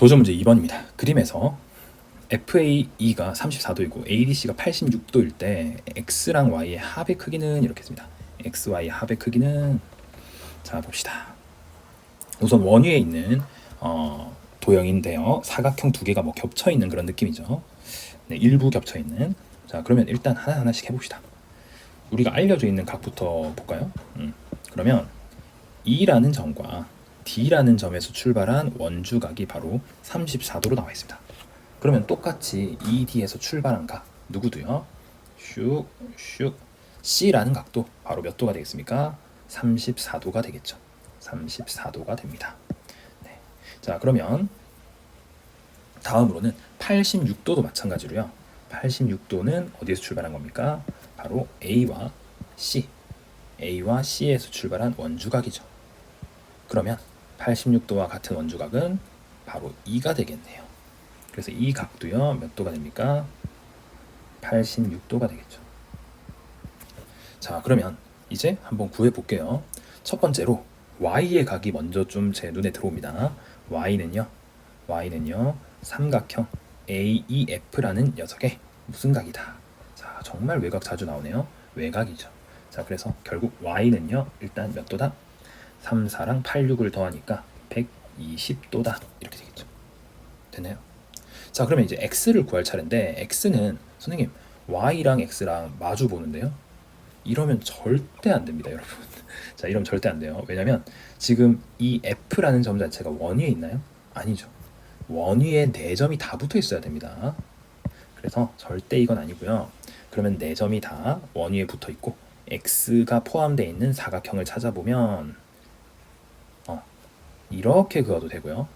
도전 문제 2번입니다. 그림에서 FAE가 34도이고 ADC가 86도일 때 X랑 Y의 합의 크기는 이렇게 습니다 X, Y의 합의 크기는 자 봅시다. 우선 원위에 있는 어, 도형인데요. 사각형 두 개가 뭐 겹쳐 있는 그런 느낌이죠. 네, 일부 겹쳐 있는. 자 그러면 일단 하나 하나씩 해봅시다. 우리가 알려져 있는 각부터 볼까요? 음, 그러면 E라는 점과 D라는 점에서 출발한 원주각이 바로 34도로 나와 있습니다. 그러면 똑같이 ED에서 출발한 각 누구도요? 슉, 슉 C라는 각도 바로 몇 도가 되겠습니까? 34도가 되겠죠. 34도가 됩니다. 네. 자 그러면 다음으로는 86도도 마찬가지로요. 86도는 어디에서 출발한 겁니까? 바로 A와 C, A와 C에서 출발한 원주각이죠. 그러면 86도와 같은 원주각은 바로 2가 되겠네요. 그래서 이 각도요 몇 도가 됩니까? 86도가 되겠죠. 자 그러면 이제 한번 구해 볼게요. 첫 번째로 y의 각이 먼저 좀 제 눈에 들어옵니다. y는요, y는요 삼각형 AEF라는 녀석의 무슨 각이다. 자 정말 외곽 자주 나오네요. 외곽이죠. 자 그래서 결국 y는요 일단 몇 도다? 3, 4랑 8, 6을 더하니까 120도다 이렇게 되겠죠. 됐나요? 자 그러면 이제 x를 구할 차례인데 x는 선생님 y랑 x랑 마주 보는데요. 이러면 절대 안 됩니다, 여러분. 자 이러면 절대 안 돼요. 왜냐면 지금 이 f라는 점 자체가 원위에 있나요? 아니죠. 원위에 네 점이 다 붙어 있어야 됩니다. 그래서 절대 이건 아니고요. 그러면 네 점이 다 원위에 붙어 있고 x가 포함되어 있는 사각형을 찾아보면 어, 이렇게 그어도 되고요.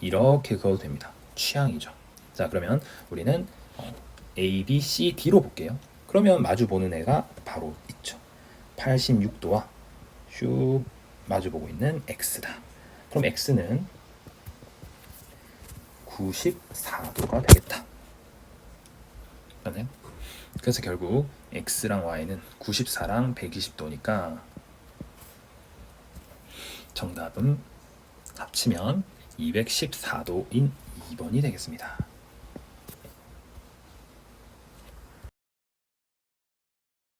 이렇게 그어도 됩니다. 취향이죠. 자 그러면 우리는 어, A, B, C, D로 볼게요. 그러면 마주 보는 애가 바로 있죠. 86도와 슉 마주 보고 있는 X다. 그럼 X는 94도가 되겠다. 맞나요? 그래서 결국 X랑 Y는 94랑 120도니까 정답은 합치면 214도인 2번이 되겠습니다.